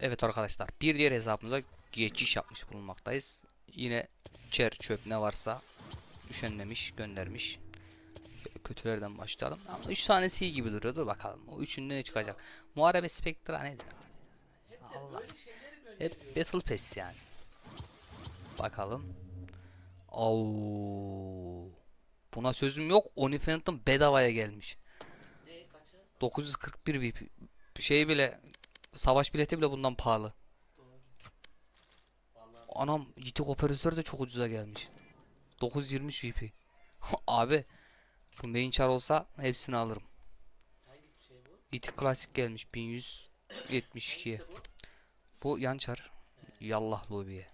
Evet arkadaşlar bir diğer hesabımıza geçiş yapmış bulunmaktayız. Yine çer çöp ne varsa üşenmemiş göndermiş. Kötülerden başlayalım. Ama 3 tanesi iyi gibi duruyordu bakalım. O üçünde ne çıkacak? Muharebe Spectra nedir? Allah. Hep Battle Pass yani. Bakalım. Au. Buna sözüm yok. Oni Phantom bedavaya gelmiş. 941 VIP. Şey bile savaş bileti bile bundan pahalı. Anam yitik operatör de çok ucuza gelmiş. 923 VIP. Abi bu main char olsa hepsini alırım. Yitik klasik gelmiş 1172'ye. Bu yan char. Yallah lobiye.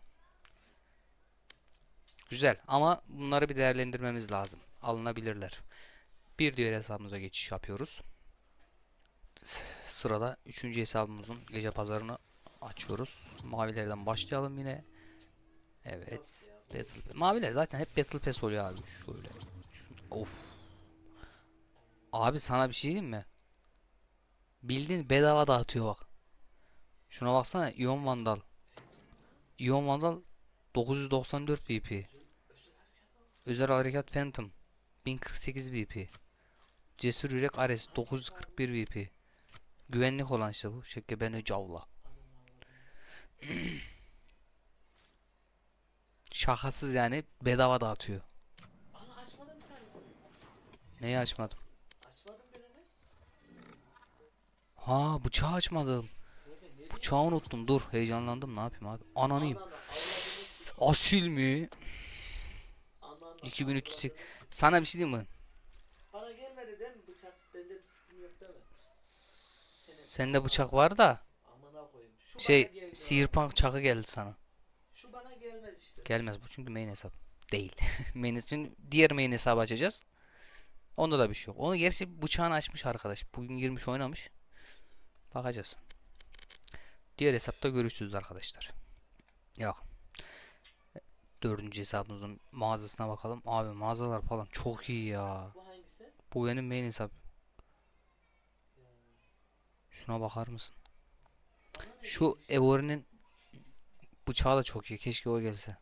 Güzel ama bunları bir değerlendirmemiz lazım. Alınabilirler. Bir diğer hesabımıza geçiş yapıyoruz. Sırada 3. hesabımızın gece pazarını açıyoruz. Mavilerden başlayalım yine. Evet. Battle Maviler zaten hep Battle Pass oluyor abi. Şöyle. Of. Abi sana bir şey diyeyim mi? Bildiğin bedava dağıtıyor bak. Şuna baksana Ion Vandal. Ion Vandal 994 VP. Özel Harekat Phantom 1048 VP. Cesur Yürek Ares 941 VP. Güvenlik olan işte bu. Şekke beni cavla. Şakasız yani bedava dağıtıyor. Ana açmadım bir tanesini. Neyi açmadım? Açmadım birini. Ha bıçağı açmadım. Bıçağı unuttum. Dur heyecanlandım. Ne yapayım abi? Ananıyım. Ananı. Asil mi? Ananı 2308. Sana bir şey diyeyim mi? Bana gelmedi değil mi bıçak? Bende düşkün yok değil mi? Sende bıçak var da Amına koyayım. Şu bana şey geldi. sihirpunk çakı geldi sana. Şu bana gelmedi işte. Gelmez bu çünkü main hesap. Değil. main için diğer main hesabı açacağız. Onda da bir şey yok. Onu gerçi bıçağını açmış arkadaş. Bugün girmiş oynamış. Bakacağız. Diğer hesapta görüşürüz arkadaşlar. Yok. Dördüncü hesabımızın mağazasına bakalım. Abi mağazalar falan çok iyi ya. Bu hangisi? Bu benim main hesap. Şuna bakar mısın? Şu? Evori'nin bıçağı da çok iyi. Keşke o gelse.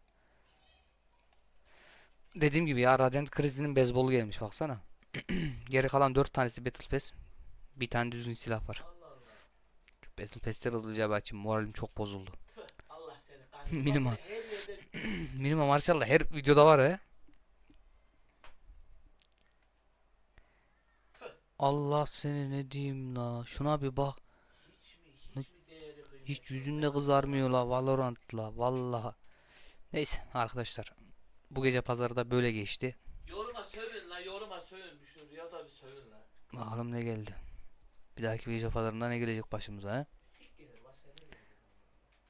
Dediğim gibi ya Radiant Krizli'nin beyzbolu gelmiş baksana. Geri kalan 4 tanesi Battle Pass. Bir tane düzgün silah var. Şu Battle Pass'leri hızlıca bir açayım. Moralim çok bozuldu. Minimum. Minimum maşallah her videoda var he. Allah seni ne diyeyim la. Şuna bir bak. hiç mi hiç Hiç yüzünde ya? kızarmıyor la Valorant la vallahi. Neyse arkadaşlar. Bu gece pazarı da böyle geçti. Yoruma sövün la yoruma sövün. Şu Riyad abi sövün la. Bakalım ne geldi. Bir dahaki gece pazarında ne gelecek başımıza he?